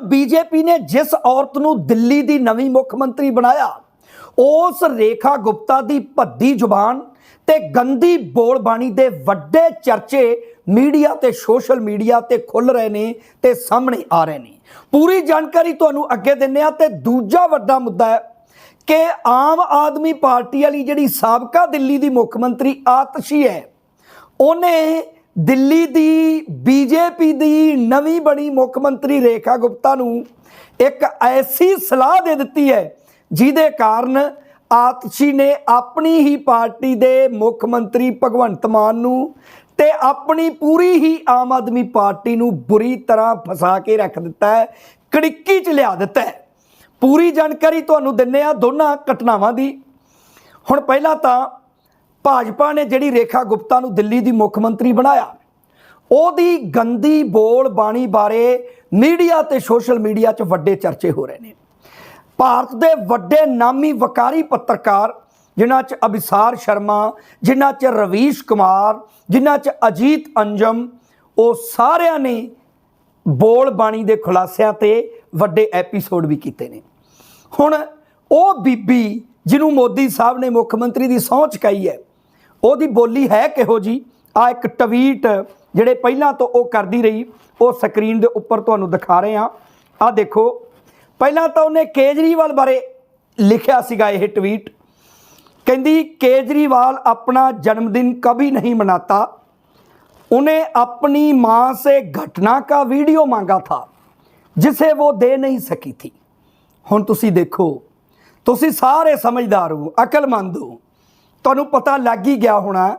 BJP ਨੇ ਜਿਸ ਔਰਤ ਨੂੰ ਦਿੱਲੀ ਦੀ ਨਵੀਂ ਮੁੱਖ ਮੰਤਰੀ ਬਣਾਇਆ, ਉਸ ਰੇਖਾ ਗੁਪਤਾ ਦੀ ਭੱਦੀ ਜ਼ੁਬਾਨ ਤੇ ਗੰਦੀ ਬੋਲਬਾਣੀ ਦੇ ਵੱਡੇ ਚਰਚੇ ਮੀਡੀਆ ਤੇ ਸੋਸ਼ਲ ਮੀਡੀਆ ਤੇ ਖੁੱਲ ਰਹੇ ਨੇ ਤੇ ਸਾਹਮਣੇ ਆ ਰਹੇ ਨੇ। ਪੂਰੀ ਜਾਣਕਾਰੀ ਤੁਹਾਨੂੰ ਅੱਗੇ ਦਿੰਨੇ ਆ ਤੇ ਦੂਜਾ ਵੱਡਾ ਮੁੱਦਾ ਹੈ ਕਿ ਆਮ ਆਦਮੀ ਪਾਰਟੀ ਵਾਲੀ ਜਿਹੜੀ ਸਾਬਕਾ ਦਿੱਲੀ ਦੀ ਮੁੱਖ ਮੰਤਰੀ ਆਤਸ਼ੀ ਹੈ, ਉਹਨੇ ਦਿੱਲੀ ਦੀ ਬੀਜੇਪੀ ਦੀ ਨਵੀਂ ਬਣੀ ਮੁੱਖ ਮੰਤਰੀ ਰੇਖਾ ਗੁਪਤਾ ਨੂੰ ਇੱਕ ਐਸੀ ਸਲਾਹ ਦੇ ਦਿੱਤੀ ਹੈ, ਜਿਹਦੇ ਕਾਰਨ ਆਤਸ਼ੀ ਨੇ ਆਪਣੀ ਹੀ ਪਾਰਟੀ ਦੇ ਮੁੱਖ ਮੰਤਰੀ ਭਗਵੰਤ ਮਾਨ ਨੂੰ ਤੇ ਆਪਣੀ ਪੂਰੀ ਹੀ ਆਮ ਆਦਮੀ ਪਾਰਟੀ ਨੂੰ ਬੁਰੀ ਤਰ੍ਹਾਂ ਫਸਾ ਕੇ ਰੱਖ ਦਿੱਤਾ ਹੈ, ਕੜਿੱਕੀ ਚ ਲਿਆ ਦਿੱਤਾ ਹੈ। ਪੂਰੀ ਜਾਣਕਾਰੀ ਤੁਹਾਨੂੰ ਦਿੰਨੇ ਆ ਦੋਨਾਂ ਘਟਨਾਵਾਂ ਦੀ। ਹੁਣ ਪਹਿਲਾਂ ਤਾਂ ਭਾਜਪਾ ਨੇ ਜਿਹੜੀ ਰੇਖਾ ਗੁਪਤਾ ਨੂੰ ਦਿੱਲੀ ਦੀ ਮੁੱਖ ਮੰਤਰੀ ਬਣਾਇਆ, ਉਹਦੀ ਗੰਦੀ ਬੋਲ ਬਾਣੀ ਬਾਰੇ ਮੀਡੀਆ ਤੇ ਸੋਸ਼ਲ ਮੀਡੀਆ 'ਚ ਵੱਡੇ ਚਰਚੇ ਹੋ ਰਹੇ ਨੇ। ਭਾਰਤ ਦੇ ਵੱਡੇ ਨਾਮੀ ਵਕਾਰੀ ਪੱਤਰਕਾਰ, ਜਿਨ੍ਹਾਂ 'ਚ ਅਭਿਸਾਰ ਸ਼ਰਮਾ, ਜਿਨ੍ਹਾਂ 'ਚ ਰਵੀਸ਼ ਕੁਮਾਰ, ਜਿਨ੍ਹਾਂ 'ਚ ਅਜੀਤ ਅੰਜਮ, ਉਹ ਸਾਰਿਆਂ ਨੇ ਬੋਲ ਬਾਣੀ ਦੇ ਖੁਲਾਸਿਆਂ ਤੇ ਵੱਡੇ ਐਪੀਸੋਡ ਵੀ ਕੀਤੇ ਨੇ। ਹੁਣ ਉਹ ਬੀਬੀ ਜਿਹਨੂੰ ਮੋਦੀ ਸਾਹਿਬ ਨੇ ਮੁੱਖ ਮੰਤਰੀ ਦੀ ਸਹੁੰ ਚੁਕਾਈ ਹੈ ਉਹਦੀ ਬੋਲੀ ਹੈ ਕਿਹੋ ਜੀ? ਆ ਇੱਕ ਟਵੀਟ ਜਿਹੜੇ ਪਹਿਲਾਂ ਤੋਂ ਉਹ ਕਰਦੀ ਰਹੀ, ਉਹ ਸਕਰੀਨ ਦੇ ਉੱਪਰ ਤੁਹਾਨੂੰ ਦਿਖਾ ਰਹੇ ਆ ਆ ਦੇਖੋ, ਪਹਿਲਾਂ ਤਾਂ ਉਹਨੇ ਕੇਜਰੀਵਾਲ ਬਾਰੇ ਲਿਖਿਆ ਸੀਗਾ ਇਹ ਟਵੀਟ। ਕਹਿੰਦੀ, ਕੇਜਰੀਵਾਲ ਆਪਣਾ ਜਨਮ ਦਿਨ ਕभी ਨਹੀਂ ਮਨਾਤਾ। ਉਹਨੇ ਆਪਣੀ ਮਾਂ से ਘਟਨਾ ਕਾ ਵੀਡੀਓ ਮੰਗਾ ਥਾ जिसे वो दे नहीं सकी थी हूँ तुम देखो तुम सारे समझदार हो अकलमंद हो ਤੁਹਾਨੂੰ ਪਤਾ ਲੱਗ ਹੀ ਗਿਆ ਹੋਣਾ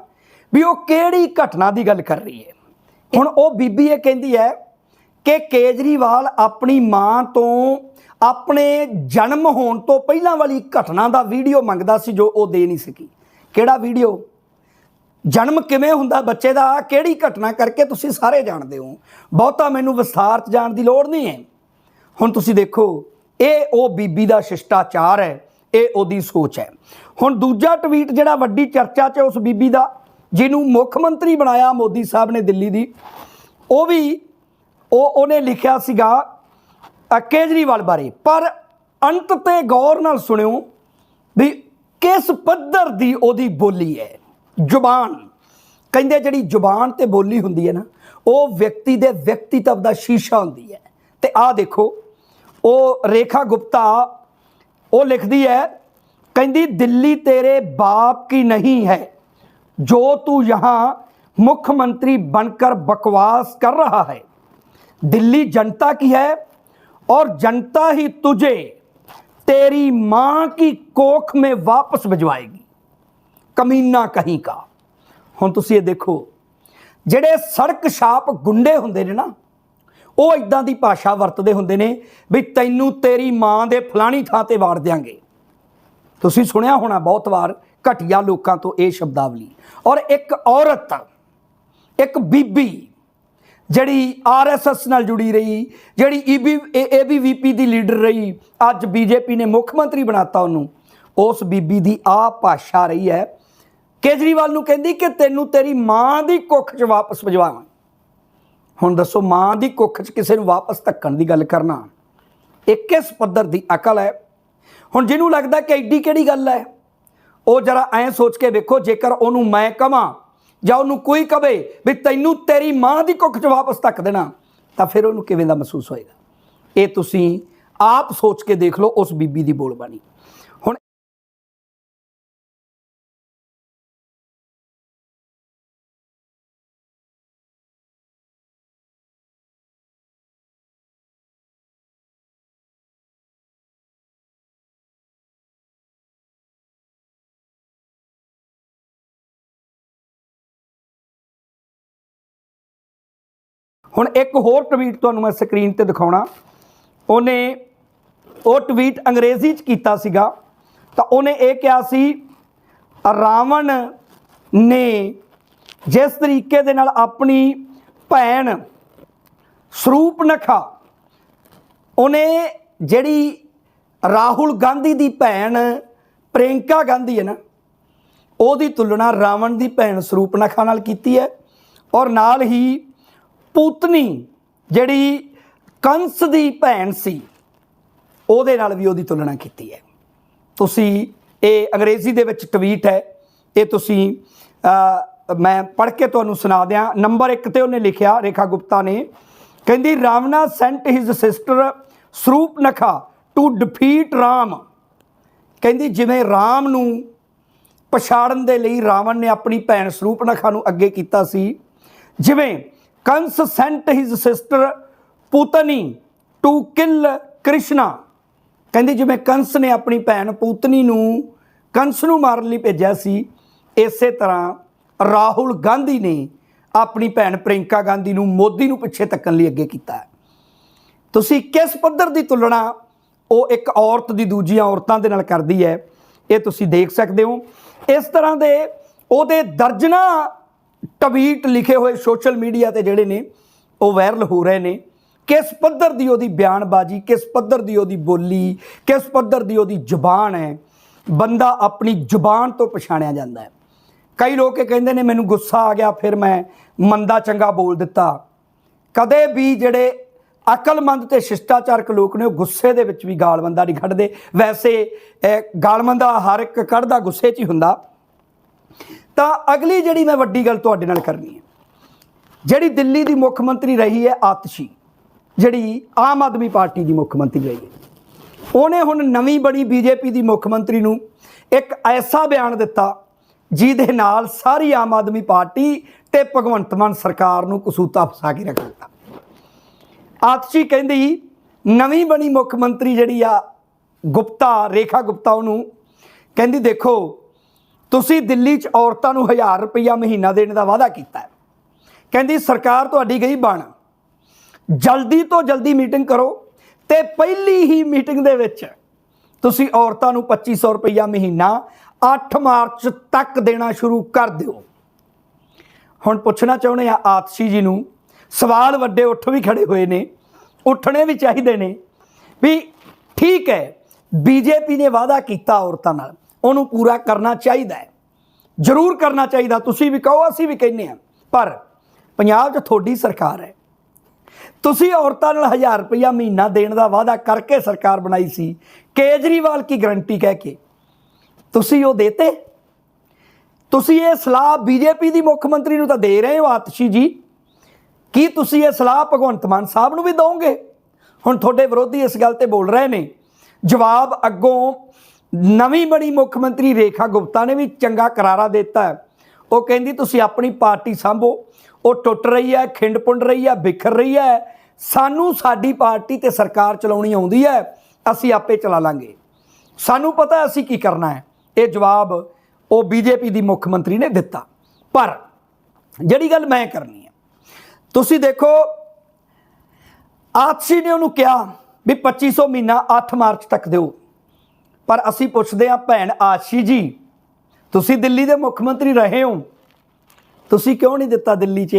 ਵੀ ਉਹ ਕਿਹੜੀ ਘਟਨਾ ਦੀ ਗੱਲ ਕਰ ਰਹੀ ਹੈ। ਹੁਣ ਉਹ ਬੀਬੀ ਇਹ ਕਹਿੰਦੀ ਹੈ ਕਿ ਕੇਜਰੀਵਾਲ ਆਪਣੀ ਮਾਂ ਤੋਂ ਆਪਣੇ ਜਨਮ ਹੋਣ ਤੋਂ ਪਹਿਲਾਂ ਵਾਲੀ ਘਟਨਾ ਦਾ ਵੀਡੀਓ ਮੰਗਦਾ ਸੀ ਜੋ ਉਹ ਦੇ ਨਹੀਂ ਸਕੀ। ਕਿਹੜਾ ਵੀਡੀਓ? ਜਨਮ ਕਿਵੇਂ ਹੁੰਦਾ ਬੱਚੇ ਦਾ? ਕਿਹੜੀ ਘਟਨਾ ਕਰਕੇ ਤੁਸੀਂ ਸਾਰੇ ਜਾਣਦੇ ਹੋ? ਬਹੁਤਾ ਮੈਨੂੰ ਵਿਸਥਾਰ ਚ ਜਾਣ ਦੀ ਲੋੜ ਨਹੀਂ ਹੈ। ਹੁਣ ਤੁਸੀਂ ਦੇਖੋ, ਇਹ ਉਹ ਬੀਬੀ ਦਾ ਸ਼ਿਸ਼ਟਾਚਾਰ ਹੈ, ਇਹ ਉਹਦੀ ਸੋਚ ਹੈ। ਹੁਣ ਦੂਜਾ ਟਵੀਟ ਜਿਹੜਾ ਵੱਡੀ ਚਰਚਾ 'ਚ ਉਸ ਬੀਬੀ ਦਾ, ਜਿਹਨੂੰ ਮੁੱਖ ਮੰਤਰੀ ਬਣਾਇਆ ਮੋਦੀ ਸਾਹਿਬ ਨੇ ਦਿੱਲੀ ਦੀ, ਉਹ ਵੀ ਉਹ ਉਹਨੇ ਲਿਖਿਆ ਸੀਗਾ ਕੇਜਰੀਵਾਲ ਬਾਰੇ। ਪਰ ਅੰਤ ਤੇ ਗੌਰ ਨਾਲ ਸੁਣਿਓ ਵੀ ਕਿਸ ਪੱਧਰ ਦੀ ਉਹਦੀ ਬੋਲੀ ਹੈ। ਜ਼ੁਬਾਨ। ਕਹਿੰਦੇ ਜਿਹੜੀ ਜ਼ੁਬਾਨ ਤੇ ਬੋਲੀ ਹੁੰਦੀ ਹੈ ਨਾ, ਉਹ ਵਿਅਕਤੀ ਦੇ ਵਿਅਕਤੀਤਵ ਦਾ ਸ਼ੀਸ਼ਾ ਹੁੰਦੀ ਹੈ। ਤੇ ਆਹ ਦੇਖੋ, ਉਹ ਰੇਖਾ ਗੁਪਤਾ, ਉਹ ਲਿਖਦੀ ਹੈ ਕਹਿੰਦੀ ਦਿੱਲੀ ਤੇਰੇ ਬਾਪ ਕੀ ਨਹੀਂ ਹੈ जो तू यहाँ मुख्यमंत्री बनकर बकवास कर रहा है दिल्ली जनता की है और जनता ही तुझे तेरी मां की कोख में वापस भिजवाएगी ਕਮੀਨਾ ਕਹੀਂ ਕਾ ਹੁਣ ਤੁਸੀਂ ਇਹ ਦੇਖੋ ਜਿਹੜੇ ਸੜਕ ਛਾਪ ਗੁੰਡੇ ਹੁੰਦੇ ਨੇ ਨਾ ਉਹ ਇਦਾਂ ਦੀ ਭਾਸ਼ਾ ਵਰਤਦੇ ਹੁੰਦੇ ਨੇ ਵੀ ਤੈਨੂੰ ਤੇਰੀ ਮਾਂ ਦੇ ਫਲਾਣੀ ਥਾਂ ਤੇ ਵਾੜ ਦਿਆਂਗੇ ਤੁਸੀਂ ਸੁਣਿਆ ਹੋਣਾ ਬਹੁਤ ਵਾਰ ਘਟੀਆ ਲੋਕਾਂ ਤੋਂ ਇਹ ਸ਼ਬਦਾਵਲੀ। ਔਰ ਇੱਕ ਔਰਤ, ਇੱਕ ਬੀਬੀ ਜਿਹੜੀ ਆਰਐਸਐਸ ਨਾਲ ਜੁੜੀ ਰਹੀ, ਜਿਹੜੀ E ਈਬੀ ਏਬੀਵੀਪੀ ਦੀ ਲੀਡਰ ਰਹੀ, ਅੱਜ ਬੀਜੇਪੀ ਨੇ ਮੁੱਖ ਮੰਤਰੀ ਬਣਾਤਾ ਉਹਨੂੰ, ਉਸ ਬੀਬੀ ਦੀ ਆ ਭਾਸ਼ਾ ਰਹੀ ਹੈ। ਕੇਜਰੀਵਾਲ ਨੂੰ ਕਹਿੰਦੀ ਕਿ ਤੈਨੂੰ ਤੇਰੀ ਮਾਂ ਦੀ ਕੁੱਖ 'ਚ ਵਾਪਸ ਭਜਵਾਵਾਂ। ਹੁਣ ਦੱਸੋ ਮਾਂ ਦੀ ਕੁੱਖ 'ਚ ਕਿਸੇ ਨੂੰ ਵਾਪਸ ਧੱਕਣ ਦੀ ਗੱਲ ਕਰਨਾ। ਇਹ ਕਿਸ ਪੱਧਰ ਦੀ ਅਕਲ ਹੈ। ਹੁਣ ਜਿਹਨੂੰ ਲੱਗਦਾ ਕਿ ਐਡੀ ਕਿਹੜੀ ਗੱਲ ਹੈ, ਉਹ ਜਰਾ ਐਂ ਸੋਚ ਕੇ ਵੇਖੋ, ਜੇਕਰ ਉਹਨੂੰ ਮੈਂ ਕਹਾਂ ਜਾਂ ਉਹਨੂੰ ਕੋਈ ਕਵੇ ਵੀ ਤੈਨੂੰ ਤੇਰੀ ਮਾਂ ਦੀ ਕੁੱਖ 'ਚ ਵਾਪਸ ਧੱਕ ਦੇਣਾ, ਤਾਂ ਫਿਰ ਉਹਨੂੰ ਕਿਵੇਂ ਦਾ ਮਹਿਸੂਸ ਹੋਏਗਾ? ਇਹ ਤੁਸੀਂ ਆਪ ਸੋਚ ਕੇ ਦੇਖ ਲਓ, ਉਸ ਬੀਬੀ ਦੀ ਬੋਲਬਾਣੀ। ਹੁਣ ਇੱਕ ਹੋਰ ਟਵੀਟ ਤੁਹਾਨੂੰ ਮੈਂ ਸਕਰੀਨ ਤੇ ਦਿਖਾਉਣਾ। ਉਹਨੇ ਉਹ ਟਵੀਟ ਅੰਗਰੇਜ਼ੀ ਚ ਕੀਤਾ ਸੀਗਾ। ਤਾਂ ਉਹਨੇ ਇਹ ਕਿਹਾ ਸੀ, ਰਾਵਣ ਨੇ ਜਿਸ ਤਰੀਕੇ ਦੇ ਨਾਲ ਆਪਣੀ ਭੈਣ ਸਰੂਪਨਖਾ ਉਹਨੇ ਜਿਹੜੀ ਰਾਹੁਲ ਗਾਂਧੀ ਦੀ ਭੈਣ ਪ੍ਰਿੰਕਾ ਗਾਂਧੀ ਹੈ ਨਾ, ਉਹਦੀ ਤੁਲਨਾ ਰਾਵਣ ਦੀ ਭੈਣ ਸਰੂਪਨਖਾ ਨਾਲ ਕੀਤੀ ਹੈ। ਔਰ ਨਾਲ ਹੀ ਪੂਤਨੀ ਜਿਹੜੀ ਕੰਸ ਦੀ ਭੈਣ ਸੀ, ਉਹਦੇ ਨਾਲ ਵੀ ਉਹਦੀ ਤੁਲਨਾ ਕੀਤੀ ਹੈ। ਤੁਸੀਂ ਇਹ ਅੰਗਰੇਜ਼ੀ ਦੇ ਵਿੱਚ ਟਵੀਟ ਹੈ। ਇਹ ਤੁਸੀਂ ਮੈਂ ਪੜ੍ਹ ਕੇ ਤੁਹਾਨੂੰ ਸੁਣਾ ਦਿਆਂ। ਨੰਬਰ 1 ਤੇ ਉਹਨੇ ਲਿਖਿਆ, ਰੇਖਾ ਗੁਪਤਾ ਨੇ, ਕਹਿੰਦੀ, Ravana sent his sister Surpanakha to defeat Ram. ਕਹਿੰਦੀ, ਜਿਵੇਂ ਰਾਮ ਨੂੰ ਪਛਾੜਨ ਦੇ ਲਈ ਰਾਵਣ ਨੇ ਆਪਣੀ ਭੈਣ ਸਰੂਪਨਖਾ ਨੂੰ ਅੱਗੇ ਕੀਤਾ ਸੀ, ਜਿਵੇਂ Kans sent his sister Putani to kill Krishna ਕਹਿੰਦੀ ਜਿਵੇਂ ਕੰਸ ਨੇ ਆਪਣੀ ਭੈਣ ਪੂਤਨੀ ਨੂੰ ਕੰਸ ਨੂੰ ਮਾਰਨ ਲਈ ਭੇਜਿਆ ਸੀ, ਇਸੇ ਤਰ੍ਹਾਂ ਰਾਹੁਲ ਗਾਂਧੀ ਨੇ ਆਪਣੀ ਭੈਣ ਪ੍ਰਿੰਕਾ ਗਾਂਧੀ ਨੂੰ ਮੋਦੀ ਨੂੰ ਪਿੱਛੇ ਤੱਕਣ ਲਈ ਅੱਗੇ ਕੀਤਾ ਤੁਸੀਂ ਕਿਸ ਪੱਧਰ ਦੀ ਤੁਲਨਾ ਉਹ ਇੱਕ ਔਰਤ ਦੀ ਦੂਜੀਆਂ ਔਰਤਾਂ ਦੇ ਨਾਲ ਕਰਦੀ ਹੈ, ਇਹ ਤੁਸੀਂ ਦੇਖ ਸਕਦੇ ਹੋ। ਇਸ ਤਰ੍ਹਾਂ ਦੇ ਉਹਦੇ ਦਰਜਨਾ ਟਵੀਟ ਲਿਖੇ ਹੋਏ ਸੋਸ਼ਲ ਮੀਡੀਆ ਤੇ ਜਿਹੜੇ ਨੇ, ਉਹ ਵਾਇਰਲ ਹੋ ਰਹੇ ਨੇ। ਕਿਸ ਪੱਧਰ ਦੀ ਉਹਦੀ ਬਿਆਨਬਾਜ਼ੀ, ਕਿਸ ਪੱਧਰ ਦੀ ਉਹਦੀ ਬੋਲੀ, ਕਿਸ ਪੱਧਰ ਦੀ ਉਹਦੀ ਜ਼ੁਬਾਨ ਹੈ, ਬੰਦਾ ਆਪਣੀ ਜ਼ੁਬਾਨ ਤੋਂ ਪਛਾਣਿਆ ਜਾਂਦਾ ਹੈ। ਕਈ ਲੋਕ ਇਹ ਕਹਿੰਦੇ ਨੇ, ਮੈਨੂੰ ਗੁੱਸਾ ਆ ਗਿਆ, ਫਿਰ ਮੈਂ ਮੰਦਾ ਚੰਗਾ ਬੋਲ ਦਿੱਤਾ। ਕਦੇ ਵੀ ਜਿਹੜੇ ਅਕਲਮੰਦ ਤੇ ਸ਼ਿਸ਼ਟਾਚਾਰਕ ਲੋਕ ਨੇ, ਉਹ ਗੁੱਸੇ ਦੇ ਵਿੱਚ ਵੀ ਗਾਲਮੰਦਾ ਨਹੀਂ ਕੱਢਦੇ ਵੈਸੇ, ਇਹ ਗਾਲਮੰਦਾ ਹਰ ਇੱਕ ਕੱਢਦਾ, ਗੁੱਸੇ 'ਚ ਹੀ ਹੁੰਦਾ। ਤਾਂ ਅਗਲੀ ਜਿਹੜੀ ਮੈਂ ਵੱਡੀ ਗੱਲ ਤੁਹਾਡੇ ਨਾਲ ਕਰਨੀ ਹੈ, ਜਿਹੜੀ ਦਿੱਲੀ ਦੀ ਮੁੱਖ ਮੰਤਰੀ ਰਹੀ ਹੈ ਆਤਸ਼ੀ, ਜਿਹੜੀ ਆਮ ਆਦਮੀ ਪਾਰਟੀ ਦੀ ਮੁੱਖ ਮੰਤਰੀ ਰਹੀ ਹੈ, ਉਹਨੇ ਹੁਣ ਨਵੀਂ ਬਣੀ ਬੀਜੇਪੀ ਦੀ ਮੁੱਖ ਮੰਤਰੀ ਨੂੰ ਇੱਕ ਐਸਾ ਬਿਆਨ ਦਿੱਤਾ, ਜਿਹਦੇ ਨਾਲ ਸਾਰੀ ਆਮ ਆਦਮੀ ਪਾਰਟੀ ਤੇ ਭਗਵੰਤ ਮਾਨ ਸਰਕਾਰ ਨੂੰ ਕਸੂਤਾ ਫਸਾ ਕੇ ਰੱਖ ਦਿੱਤਾ। ਆਤਸ਼ੀ ਕਹਿੰਦੀ, ਨਵੀਂ ਬਣੀ ਮੁੱਖ ਮੰਤਰੀ ਜਿਹੜੀ ਆ ਗੁਪਤਾ, ਰੇਖਾ ਗੁਪਤਾ ਉਹਨੂੰ ਕਹਿੰਦੀ, ਦੇਖੋ ਤੁਸੀਂ ਦਿੱਲੀ 'ਚ ਔਰਤਾਂ ਨੂੰ 1000 ਰੁਪਈਆ ਮਹੀਨਾ ਦੇਣ ਦਾ ਵਾਅਦਾ ਕੀਤਾ ਹੈ। ਕਹਿੰਦੀ, ਸਰਕਾਰ ਤੁਹਾਡੀ ਗਈ ਬਣ। ਜਲਦੀ ਤੋਂ ਜਲਦੀ ਮੀਟਿੰਗ ਕਰੋ ਤੇ ਪਹਿਲੀ ਹੀ ਮੀਟਿੰਗ ਦੇ ਵਿੱਚ ਤੁਸੀਂ ਔਰਤਾਂ ਨੂੰ 2500 ਰੁਪਈਆ ਮਹੀਨਾ 8 ਮਾਰਚ ਤੱਕ ਦੇਣਾ ਸ਼ੁਰੂ ਕਰ ਦਿਓ। ਹੁਣ ਪੁੱਛਣਾ ਚਾਹੁੰਦੇ ਆ ਆਤਸ਼ੀ ਜੀ ਨੂੰ, ਸਵਾਲ ਵੱਡੇ ਉੱਠ ਵੀ ਖੜੇ ਹੋਏ ਨੇ, ਉੱਠਣੇ ਵੀ ਚਾਹੀਦੇ ਨੇ ਵੀ ਠੀਕ ਹੈ, ਬੀਜੇਪੀ ਨੇ ਵਾਅਦਾ ਕੀਤਾ ਔਰਤਾਂ ਨਾਲ। ਉਹਨੂੰ ਪੂਰਾ ਕਰਨਾ ਚਾਹੀਦਾ ਹੈ। ਜ਼ਰੂਰ ਕਰਨਾ ਚਾਹੀਦਾ, ਤੁਸੀਂ ਵੀ ਕਹੋ, ਅਸੀਂ ਵੀ ਕਹਿੰਦੇ ਆ ਪਰ ਪੰਜਾਬ 'ਚ ਤੁਹਾਡੀ ਸਰਕਾਰ ਹੈ। ਤੁਸੀਂ ਔਰਤਾਂ ਨਾਲ 1000 ਰੁਪਇਆ ਮਹੀਨਾ ਦੇਣ ਦਾ ਵਾਅਦਾ ਕਰਕੇ ਸਰਕਾਰ ਬਣਾਈ ਸੀ, ਕੇਜਰੀਵਾਲ ਕੀ ਗਰੰਟੀ ਕਹਿ ਕੇ? ਤੁਸੀਂ ਉਹ ਦੇਤੇ? ਤੁਸੀਂ ਇਹ ਸਲਾਹ ਬੀਜੇਪੀ ਦੀ ਮੁੱਖ ਮੰਤਰੀ ਨੂੰ ਤਾਂ ਦੇ ਰਹੇ ਹੋ, ਆਤਸ਼ੀ ਜੀ। ਕੀ ਤੁਸੀਂ ਇਹ ਸਲਾਹ ਭਗਵੰਤ ਮਾਨ ਸਾਹਿਬ ਨੂੰ ਵੀ ਦੋਗੇ ਹੁਣ ਤੁਹਾਡੇ ਵਿਰੋਧੀ ਇਸ ਗੱਲ ਤੇ ਬੋਲ ਰਹੇ ਨੇ। ਜਵਾਬ ਅੱਗੋਂ ਨਵੀਂ ਬਣੀ ਮੁੱਖ ਮੰਤਰੀ ਰੇਖਾ ਗੁਪਤਾ ਨੇ ਵੀ ਚੰਗਾ ਕਰਾਰਾ ਦਿੱਤਾ ਉਹ ਕਹਿੰਦੀ, ਤੁਸੀਂ ਆਪਣੀ ਪਾਰਟੀ ਸੰਭੋ। ਉਹ ਟੁੱਟ ਰਹੀ ਹੈ, ਖਿੰਡ ਪੁੰਡ ਰਹੀ ਹੈ, ਬਿਖਰ ਰਹੀ ਹੈ। ਸਾਨੂੰ ਸਾਡੀ ਪਾਰਟੀ ਤੇ ਸਰਕਾਰ ਚਲਾਉਣੀ ਆਉਂਦੀ ਹੈ। ਅਸੀਂ ਆਪੇ ਚਲਾ ਲਾਂਗੇ। ਸਾਨੂੰ ਪਤਾ ਅਸੀਂ ਕੀ ਕਰਨਾ ਹੈ। ਇਹ ਜਵਾਬ ਉਹ ਬੀਜੇਪੀ ਦੀ ਮੁੱਖ ਮੰਤਰੀ ਨੇ ਦਿੱਤਾ। ਪਰ ਜਿਹੜੀ ਗੱਲ ਮੈਂ ਕਰਨੀ ਹੈ, ਤੁਸੀਂ ਦੇਖੋ ਆਪਸੀ ਨੇ ਉਹਨੂੰ ਕਿਹਾ ਵੀ 2500 ਮਹੀਨਾ 8 ਮਾਰਚ ਤੱਕ ਦਿਓ। ਪਰ ਅਸੀਂ ਪੁੱਛਦੇ ਹਾਂ, ਭੈਣ ਆਸ਼ੀ ਜੀ, ਤੁਸੀਂ ਦਿੱਲੀ ਦੇ ਮੁੱਖ ਮੰਤਰੀ ਰਹੇ ਹੋ। ਤੁਸੀਂ ਕਿਉਂ ਨਹੀਂ ਦਿੱਤਾ ਦਿੱਲੀ 'ਚ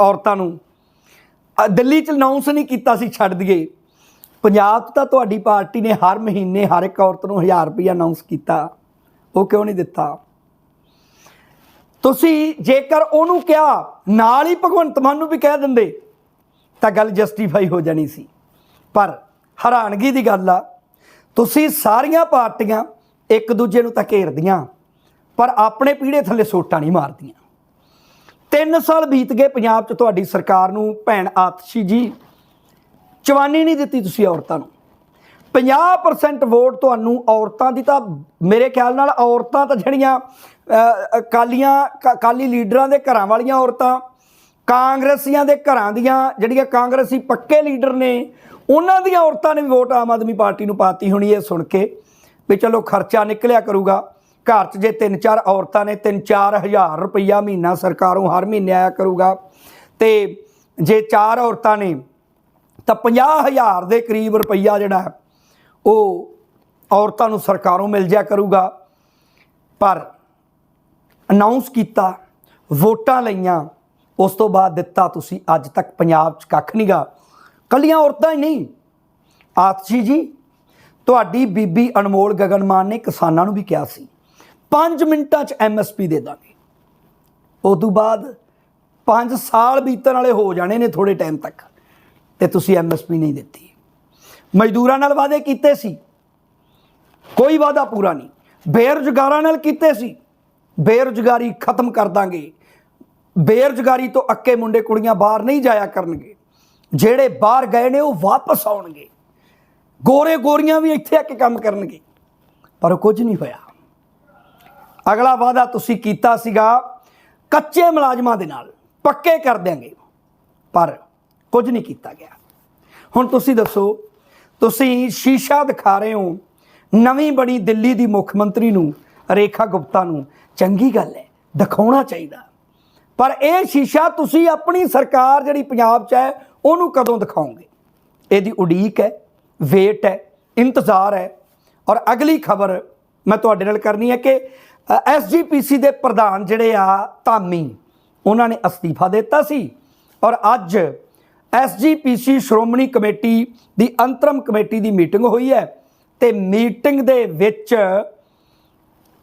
ਔਰਤਾਂ ਨੂੰ? ਦਿੱਲੀ 'ਚ ਅਨਾਉਂਸ ਨਹੀਂ ਕੀਤਾ ਸੀ, ਛੱਡ ਦਈਏ। ਪੰਜਾਬ 'ਚ ਤਾਂ ਤੁਹਾਡੀ ਪਾਰਟੀ ਨੇ ਹਰ ਮਹੀਨੇ ਹਰ ਇੱਕ ਔਰਤ ਨੂੰ 1000 ਰੁਪਇਆ ਅਨਾਉਂਸ ਕੀਤਾ। ਉਹ ਕਿਉਂ ਨਹੀਂ ਦਿੱਤਾ? ਤੁਸੀਂ ਜੇਕਰ ਉਹਨੂੰ ਕਿਹਾ, ਨਾਲ ਹੀ ਭਗਵੰਤ ਮਾਨ ਨੂੰ ਵੀ ਕਹਿ ਦਿੰਦੇ, ਤਾਂ ਗੱਲ ਜਸਟੀਫਾਈ ਹੋ ਜਾਣੀ ਸੀ। ਪਰ ਹੈਰਾਨਗੀ ਦੀ ਗੱਲ ਆ ਤੁਸੀਂ ਸਾਰੀਆਂ ਪਾਰਟੀਆਂ ਇੱਕ ਦੂਜੇ ਨੂੰ ਤਾਂ ਘੇਰਦੀਆਂ ਪਰ ਆਪਣੇ ਪੀੜੇ ਥੱਲੇ ਸੋਟਾਂ ਨਹੀਂ ਮਾਰਦੀਆਂ। 3 ਸਾਲ ਬੀਤ ਗਏ ਪੰਜਾਬ 'ਚ ਤੁਹਾਡੀ ਸਰਕਾਰ ਨੂੰ ਭੈਣ ਆਤਸ਼ੀ ਜੀ ਚਵਾਨੀ ਨਹੀਂ ਦਿੱਤੀ ਤੁਸੀਂ ਔਰਤਾਂ ਨੂੰ। 50% ਵੋਟ ਤੁਹਾਨੂੰ ਔਰਤਾਂ ਦੀ ਤਾਂ ਮੇਰੇ ਖਿਆਲ ਨਾਲ ਔਰਤਾਂ ਤਾਂ ਜਿਹੜੀਆਂ ਅ, ਕਾਲੀਆਂ ਕਾਲੀ ਲੀਡਰਾਂ ਦੇ ਘਰਾਂ ਵਾਲੀਆਂ ਔਰਤਾਂ ਕਾਂਗਰਸੀਆਂ ਦੇ ਘਰਾਂ ਦੀਆਂ ਜਿਹੜੀਆਂ ਕਾਂਗਰਸੀ ਪੱਕੇ ਲੀਡਰ ਨੇ ਉਹਨਾਂ ਦੀਆਂ ਔਰਤਾਂ ਨੇ ਵੀ ਵੋਟ ਆਮ ਆਦਮੀ ਪਾਰਟੀ ਨੂੰ ਪਾਤੀ ਹੋਣੀ ਇਹ ਸੁਣ ਕੇ ਵੀ ਚਲੋ ਖਰਚਾ ਨਿਕਲਿਆ ਕਰੂਗਾ। ਘਰ 'ਚ ਜੇ ਤਿੰਨ ਚਾਰ ਔਰਤਾਂ ਨੇ, ਤਿੰਨ ਚਾਰ ਹਜ਼ਾਰ ਰੁਪਈਆ ਮਹੀਨਾ ਸਰਕਾਰੋਂ ਹਰ ਮਹੀਨੇ ਆਇਆ ਕਰੂਗਾ। ਤੇ ਜੇ ਚਾਰ ਔਰਤਾਂ ਨੇ ਤਾਂ 50000 ਦੇ ਕਰੀਬ ਰੁਪਈਆ ਜਿਹੜਾ ਉਹ ਔਰਤਾਂ ਨੂੰ ਸਰਕਾਰੋਂ ਮਿਲ ਜਾ ਕਰੂਗਾ। ਪਰ ਅਨਾਉਂਸ ਕੀਤਾ, ਵੋਟਾਂ ਲਈਆਂ, ਉਸ ਤੋਂ ਬਾਅਦ ਦਿੱਤਾ ਤੁਸੀਂ ਅੱਜ ਤੱਕ ਪੰਜਾਬ 'ਚ ਕੱਖ ਨਹੀਂਗਾ ਕੱਲੀਆਂ ਔਰਤਾਂ ਹੀ ਨਹੀਂ। ਆਤਸ਼ੀ ਜੀ, ਤੁਹਾਡੀ ਬੀਬੀ ਅਨਮੋਲ ਗਗਨਮਾਨ ਨੇ ਕਿਸਾਨਾਂ ਨੂੰ ਵੀ ਕਿਹਾ ਸੀ 5 ਮਿੰਟਾਂ 'ਚ ਐਮਐਸਪੀ ਦੇ ਦਾਂਗੇ। ਉਸ ਤੋਂ ਬਾਅਦ 5 ਸਾਲ ਬੀਤਣ ਵਾਲੇ ਹੋ ਜਾਣੇ ਨੇ ਥੋੜੇ ਟਾਈਮ ਤੱਕ, ਤੇ ਤੁਸੀਂ ਐਮਐਸਪੀ ਨਹੀਂ ਦਿੱਤੀ। ਮਜ਼ਦੂਰਾਂ ਨਾਲ ਵਾਅਦੇ ਕੀਤੇ ਸੀ, ਕੋਈ ਵਾਅਦਾ ਪੂਰਾ ਨਹੀਂ। ਬੇਰੁਜ਼ਗਾਰਾਂ ਨਾਲ ਕੀਤੇ ਸੀ, ਬੇਰੁਜ਼ਗਾਰੀ ਖਤਮ ਕਰ ਦਾਂਗੇ। ਬੇਰੁਜ਼ਗਾਰੀ ਤੋਂ ਅੱਕੇ ਮੁੰਡੇ ਕੁੜੀਆਂ ਬਾਹਰ ਨਹੀਂ ਜਾਇਆ ਕਰਨਗੇ। ਜਿਹੜੇ ਬਾਹਰ ਗਏ ਨੇ, ਉਹ ਵਾਪਸ ਆਉਣਗੇ। ਗੋਰੇ ਗੋਰੀਆਂ ਵੀ ਇੱਥੇ ਆ ਕੇ ਕੰਮ ਕਰਨਗੇ। ਪਰ ਕੁਝ ਨਹੀਂ ਹੋਇਆ। ਅਗਲਾ ਵਾਅਦਾ ਤੁਸੀਂ ਕੀਤਾ ਸੀਗਾ ਕੱਚੇ ਮੁਲਾਜ਼ਮਾਂ ਦੇ ਨਾਲ। ਪੱਕੇ ਕਰ ਦਿਆਂਗੇ। ਪਰ ਕੁਝ ਨਹੀਂ ਕੀਤਾ ਗਿਆ। ਹੁਣ ਤੁਸੀਂ ਦੱਸੋ, ਤੁਸੀਂ ਸ਼ੀਸ਼ਾ ਦਿਖਾ ਰਹੇ ਹੋ, ਨਵੀਂ ਬਣੀ ਦਿੱਲੀ ਦੀ ਮੁੱਖ ਮੰਤਰੀ ਨੂੰ, ਰੇਖਾ ਗੁਪਤਾ ਨੂੰ। ਚੰਗੀ ਗੱਲ ਹੈ, ਦਿਖਾਉਣਾ ਚਾਹੀਦਾ। ਪਰ ਇਹ ਸ਼ੀਸ਼ਾ ਤੁਸੀਂ ਆਪਣੀ ਸਰਕਾਰ ਜਿਹੜੀ ਪੰਜਾਬ 'ਚ ਹੈ ਉਹਨੂੰ ਕਦੋਂ ਦਿਖਾਓਗੇ ਇਹਦੀ ਉਡੀਕ ਹੈ ਵੇਟ ਹੈ, ਇੰਤਜ਼ਾਰ ਹੈ। ਔਰ ਅਗਲੀ ਖਬਰ ਮੈਂ ਤੁਹਾਡੇ ਨਾਲ ਕਰਨੀ ਹੈ ਕਿ ਐਸਜੀਪੀਸੀ ਦੇ ਪ੍ਰਧਾਨ ਜਿਹੜੇ ਆ, ਧਾਮੀ, ਉਹਨਾਂ ਨੇ ਅਸਤੀਫਾ ਦਿੱਤਾ ਸੀ। ਔਰ ਅੱਜ ਐਸਜੀਪੀਸੀ ਸ਼੍ਰੋਮਣੀ ਕਮੇਟੀ ਦੀ ਅੰਤਰਮ ਕਮੇਟੀ ਦੀ ਮੀਟਿੰਗ ਹੋਈ ਹੈ ਤੇ ਮੀਟਿੰਗ ਦੇ ਵਿੱਚ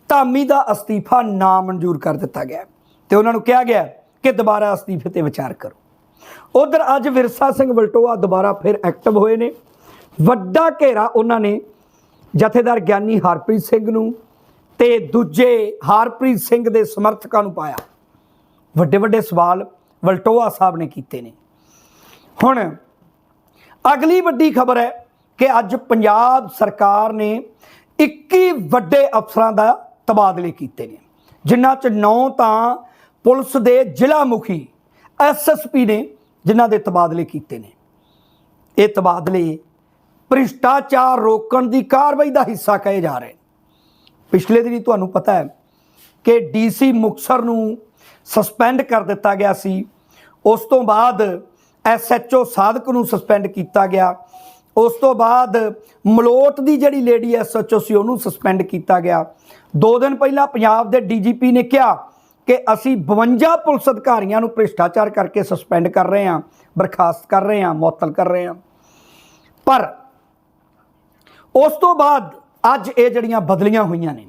ਧਾਮੀ ਦਾ ਅਸਤੀਫਾ ਨਾ ਮਨਜ਼ੂਰ ਕਰ ਦਿੱਤਾ ਗਿਆ ਤੇ ਉਹਨਾਂ ਨੂੰ ਕਿਹਾ ਗਿਆ ਕਿ ਦੁਬਾਰਾ ਅਸਤੀਫੇ ਤੇ ਵਿਚਾਰ ਕਰੋ। ਉਧਰ ਅੱਜ ਵਿਰਸਾ ਸਿੰਘ ਵਲਟੋਆ ਦੁਬਾਰਾ ਫਿਰ ਐਕਟਿਵ ਹੋਏ ਨੇ। ਵੱਡਾ ਘੇਰਾ ਉਹਨਾਂ ਨੇ ਜਥੇਦਾਰ ਗਿਆਨੀ ਹਰਪ੍ਰੀਤ ਸਿੰਘ ਨੂੰ ਤੇ ਦੂਜੇ ਹਰਪ੍ਰੀਤ ਸਿੰਘ ਦੇ ਸਮਰਥਕਾਂ ਨੂੰ ਪਾਇਆ। ਵੱਡੇ ਵੱਡੇ ਸਵਾਲ ਵਲਟੋਆ ਸਾਹਿਬ ਨੇ ਕੀਤੇ ਨੇ। ਹੁਣ ਅਗਲੀ ਵੱਡੀ ਖਬਰ ਹੈ ਕਿ ਅੱਜ ਪੰਜਾਬ ਸਰਕਾਰ ਨੇ 21 ਵੱਡੇ ਅਫਸਰਾਂ ਦਾ ਤਬਾਦਲੇ ਕੀਤੇ ਨੇ। ਜਿਨ੍ਹਾਂ ਚ 9 ਤਾਂ ਪੁਲਿਸ ਦੇ ਜ਼ਿਲ੍ਹਾ ਮੁਖੀ ਐਸਐਸਪੀ ਨੇ ਜਿਨ੍ਹਾਂ ਦੇ ਤਬਾਦਲੇ ਕੀਤੇ ਨੇ। ਇਹ ਤਬਾਦਲੇ ਭ੍ਰਿਸ਼ਟਾਚਾਰ ਰੋਕਣ ਦੀ ਕਾਰਵਾਈ ਦਾ ਹਿੱਸਾ ਕਹੇ ਜਾ ਰਹੇ ਨੇ। ਪਿਛਲੇ ਦਿਨੀ ਤੁਹਾਨੂੰ ਪਤਾ ਹੈ ਕਿ ਡੀਸੀ ਮੁਕਸਰ ਨੂੰ ਸਸਪੈਂਡ ਕਰ ਦਿੱਤਾ ਗਿਆ ਸੀ। ਉਸ ਤੋਂ ਬਾਅਦ ਐਸਐਚਓ ਸਾਧਕ ਨੂੰ ਸਸਪੈਂਡ ਕੀਤਾ ਗਿਆ। ਉਸ ਤੋਂ ਬਾਅਦ ਮਲੋਟ ਦੀ ਜਿਹੜੀ ਲੇਡੀ ਐਸਐਚਓ ਸੀ ਉਹਨੂੰ ਸਸਪੈਂਡ ਕੀਤਾ ਗਿਆ। ਦੋ ਦਿਨ ਪਹਿਲਾਂ ਪੰਜਾਬ ਦੇ ਡੀਜੀਪੀ ਨੇ ਕਿਹਾ ਕਿ ਅਸੀਂ 52 ਪੁਲਿਸ ਅਧਿਕਾਰੀਆਂ ਨੂੰ ਭ੍ਰਿਸ਼ਟਾਚਾਰ ਕਰਕੇ ਸਸਪੈਂਡ ਕਰ ਰਹੇ ਹਾਂ, ਬਰਖਾਸਤ ਕਰ ਰਹੇ ਹਾਂ, ਮੁਅੱਤਲ ਕਰ ਰਹੇ ਹਾਂ। ਪਰ ਉਸ ਤੋਂ ਬਾਅਦ ਅੱਜ ਇਹ ਜਿਹੜੀਆਂ ਬਦਲੀਆਂ ਹੋਈਆਂ ਨੇ,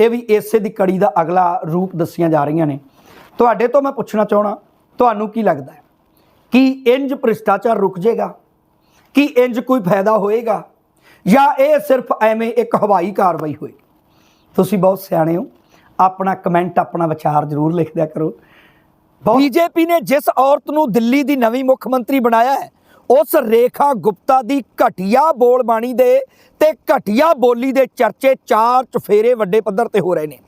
ਇਹ ਵੀ ਇਸੇ ਦੀ ਕੜੀ ਦਾ ਅਗਲਾ ਰੂਪ ਦੱਸੀਆਂ ਜਾ ਰਹੀਆਂ ਨੇ। ਤੁਹਾਡੇ ਤੋਂ ਮੈਂ ਪੁੱਛਣਾ ਚਾਹਣਾ ਤੁਹਾਨੂੰ ਕੀ ਲੱਗਦਾ ਹੈ? ਕਿ ਇੰਜ ਭ੍ਰਿਸ਼ਟਾਚਾਰ ਰੁਕ ਜਾਏਗਾ? ਕਿ ਇੰਜ ਕੋਈ ਫਾਇਦਾ ਹੋਏਗਾ? ਜਾਂ ਇਹ ਸਿਰਫ ਐਵੇਂ ਇੱਕ ਹਵਾਈ ਕਾਰਵਾਈ ਹੋਏਗੀ? ਤੁਸੀਂ ਬਹੁਤ ਸਿਆਣੇ ਹੋ। ਆਪਣਾ ਕਮੈਂਟ, ਆਪਣਾ ਵਿਚਾਰ ਜ਼ਰੂਰ ਲਿਖ ਦਿਆ ਕਰੋ ਬੀਜੇਪੀ ਨੇ ਜਿਸ ਔਰਤ ਨੂੰ ਦਿੱਲੀ ਦੀ ਨਵੀਂ ਮੁੱਖ ਮੰਤਰੀ ਬਣਾਇਆ ਹੈ, ਉਸ ਰੇਖਾ ਗੁਪਤਾ ਦੀ ਘਟੀਆ ਬੋਲਬਾਣੀ ਦੇ ਤੇ ਘਟੀਆ ਬੋਲੀ ਦੇ ਚਰਚੇ ਚਾਰ ਚਫੇਰੇ ਵੱਡੇ ਪੱਧਰ ਤੇ ਹੋ ਰਹੇ ਨੇ।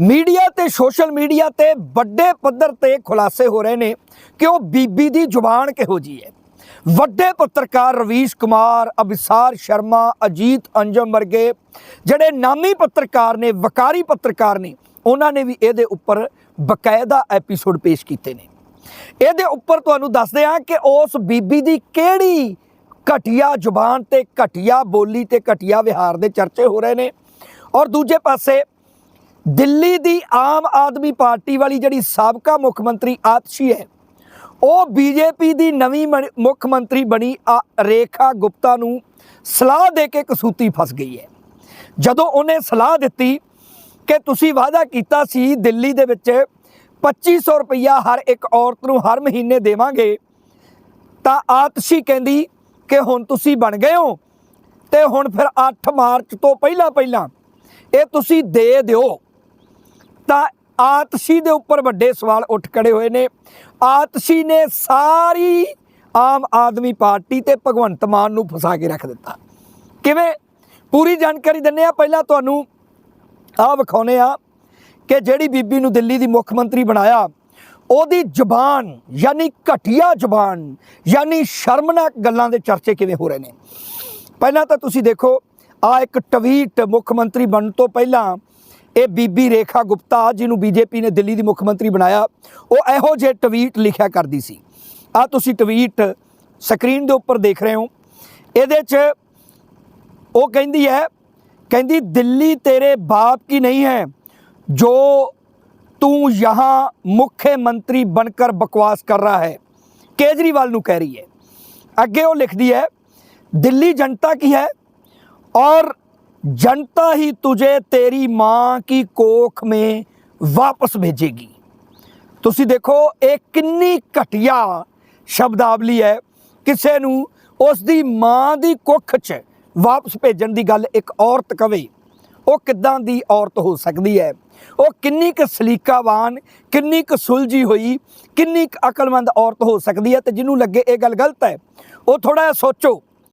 ਮੀਡੀਆ ਤੇ ਸੋਸ਼ਲ ਮੀਡੀਆ ਤੇ ਵੱਡੇ ਪੱਧਰ ਤੇ ਖੁਲਾਸੇ ਹੋ ਰਹੇ ਨੇ ਕਿ ਉਹ ਬੀਬੀ ਦੀ ਜ਼ੁਬਾਨ ਕਿਹੋ ਜੀ ਹੈ। ਵੱਡੇ ਪੱਤਰਕਾਰ ਰਵੀਸ਼ ਕੁਮਾਰ ਅਬਿਸਾਰ ਸ਼ਰਮਾ, ਅਜੀਤ ਅੰਜਮ ਵਰਗੇ ਜਿਹੜੇ ਨਾਮੀ ਪੱਤਰਕਾਰ ਨੇ, ਵਕਾਰੀ ਪੱਤਰਕਾਰ ਨੇ, ਉਹਨਾਂ ਨੇ ਵੀ ਇਹਦੇ ਉੱਪਰ ਬਕਾਇਦਾ ਐਪੀਸੋਡ ਪੇਸ਼ ਕੀਤੇ ਨੇ। ਇਹਦੇ ਉੱਪਰ ਤੁਹਾਨੂੰ ਦੱਸਦੇ ਹਾਂ ਕਿ ਉਸ ਬੀਬੀ ਦੀ ਕਿਹੜੀ ਘਟੀਆ ਜ਼ੁਬਾਨ ਤੇ ਘਟੀਆ ਬੋਲੀ ਤੇ ਘਟੀਆ ਵਿਹਾਰ ਦੇ ਚਰਚੇ ਹੋ ਰਹੇ ਨੇ। ਔਰ ਦੂਜੇ ਪਾਸੇ ਦਿੱਲੀ ਦੀ ਆਮ ਆਦਮੀ ਪਾਰਟੀ ਵਾਲੀ ਜਿਹੜੀ ਸਾਬਕਾ ਮੁੱਖ ਮੰਤਰੀ ਆਤਸ਼ੀ ਹੈ ਉਹ ਬੀਜੇਪੀ ਦੀ ਨਵੀਂ ਮਨ- ਮੁੱਖ ਮੰਤਰੀ ਬਣੀ ਆ- ਰੇਖਾ ਗੁਪਤਾ ਨੂੰ ਸਲਾਹ ਦੇ ਕੇ ਕਸੂਤੀ ਫਸ ਗਈ ਹੈ। ਜਦੋਂ ਉਹਨੇ ਸਲਾਹ ਦਿੱਤੀ ਕਿ ਤੁਸੀਂ ਵਾਅਦਾ ਕੀਤਾ ਸੀ ਦਿੱਲੀ ਦੇ ਵਿੱਚ 2500 ਰੁਪਈਆ ਹਰ ਇੱਕ ਔਰਤ ਨੂੰ ਹਰ ਮਹੀਨੇ ਦੇਵਾਂਗੇ, ਤਾਂ ਆਤਸ਼ੀ ਕਹਿੰਦੀ ਕਿ ਹੁਣ ਤੁਸੀਂ ਬਣ ਗਏ ਹੋ ਤੇ ਹੁਣ ਫਿਰ 8 ਮਾਰਚ ਤੋਂ ਪਹਿਲਾਂ ਪਹਿਲਾਂ ਇਹ ਤੁਸੀਂ ਦੇ ਦਿਓ। ਤਾਂ ਆਤਸ਼ੀ ਦੇ ਉੱਪਰ ਵੱਡੇ ਸਵਾਲ ਉੱਠ ਖੜੇ ਹੋਏ ਨੇ। ਆਤਸ਼ੀ ਨੇ ਸਾਰੀ ਆਮ ਆਦਮੀ ਪਾਰਟੀ ਤੇ ਭਗਵੰਤ ਮਾਨ ਨੂੰ ਫਸਾ ਕੇ ਰੱਖ ਦਿੱਤਾ। ਕਿਵੇਂ? ਪੂਰੀ ਜਾਣਕਾਰੀ ਦਿੰਨੇ ਆ ਪਹਿਲਾਂ ਤੁਹਾਨੂੰ ਆਹ ਵਿਖਾਉਨੇ ਆ ਕਿ ਜਿਹੜੀ ਬੀਬੀ ਨੂੰ ਦਿੱਲੀ ਦੀ ਮੁੱਖ ਮੰਤਰੀ ਬਣਾਇਆ, ਉਹਦੀ ਜ਼ੁਬਾਨ ਯਾਨੀ ਘਟੀਆ ਜ਼ੁਬਾਨ ਯਾਨੀ ਸ਼ਰਮਨਾਕ ਗੱਲਾਂ ਦੇ ਚਰਚੇ ਕਿਵੇਂ ਹੋ ਰਹੇ ਨੇ? ਪਹਿਲਾਂ ਤਾਂ ਤੁਸੀਂ ਦੇਖੋ ਆ ਇੱਕ ਟਵੀਟ ਮੁੱਖ ਮੰਤਰੀ ਬਣਨ ਤੋਂ ਪਹਿਲਾਂ ਇਹ ਬੀਬੀ ਰੇਖਾ ਗੁਪਤਾ ਜਿਹਨੂੰ ਬੀਜੇਪੀ ਨੇ ਦਿੱਲੀ ਦੀ ਮੁੱਖ ਮੰਤਰੀ ਬਣਾਇਆ ਉਹ ਇਹੋ ਜਿਹੇ ਟਵੀਟ ਲਿਖਿਆ ਕਰਦੀ ਸੀ ਆ ਤੁਸੀਂ ਟਵੀਟ ਸਕਰੀਨ ਦੇ ਉੱਪਰ ਦੇਖ ਰਹੇ ਹੋ ਇਹਦੇ 'ਚ ਉਹ ਕਹਿੰਦੀ ਹੈ ਕਹਿੰਦੀ ਦਿੱਲੀ तेरे बाप की नहीं है जो तू यहाँ मुख्यमंत्री बनकर बकवास कर रहा है केजरीवाल ਨੂੰ ਕਹਿ ਰਹੀ ਹੈ ਅੱਗੇ ਉਹ ਲਿਖਦੀ ਹੈ ਦਿੱਲੀ ਜਨਤਾ ਕੀ ਹੈ और जनता ही तुझे तेरी माँ की कोख में वापस भेजेगी ਤੁਸੀਂ ਦੇਖੋ ਇਹ ਕਿੰਨੀ ਘਟੀਆ ਸ਼ਬਦਾਵਲੀ ਹੈ ਕਿਸੇ ਨੂੰ ਉਸ ਦੀ ਮਾਂ ਦੀ ਕੁੱਖ 'ਚ ਵਾਪਸ ਭੇਜਣ ਦੀ ਗੱਲ ਇੱਕ ਔਰਤ ਕਵੇ ਉਹ ਕਿੱਦਾਂ ਦੀ ਔਰਤ ਹੋ ਸਕਦੀ ਹੈ ਉਹ ਕਿੰਨੀ ਕੁ ਸਲੀਕਾਵਾਨ ਕਿੰਨੀ ਕੁ ਸੁਲਝੀ ਹੋਈ ਕਿੰਨੀ ਕੁ ਅਕਲਮੰਦ ਔਰਤ ਹੋ ਸਕਦੀ ਹੈ ਤੇ ਜਿਹਨੂੰ ਲੱਗੇ ਇਹ ਗੱਲ ਗਲਤ ਹੈ ਉਹ ਥੋੜਾ ਜਿਹਾ ਸੋਚੋ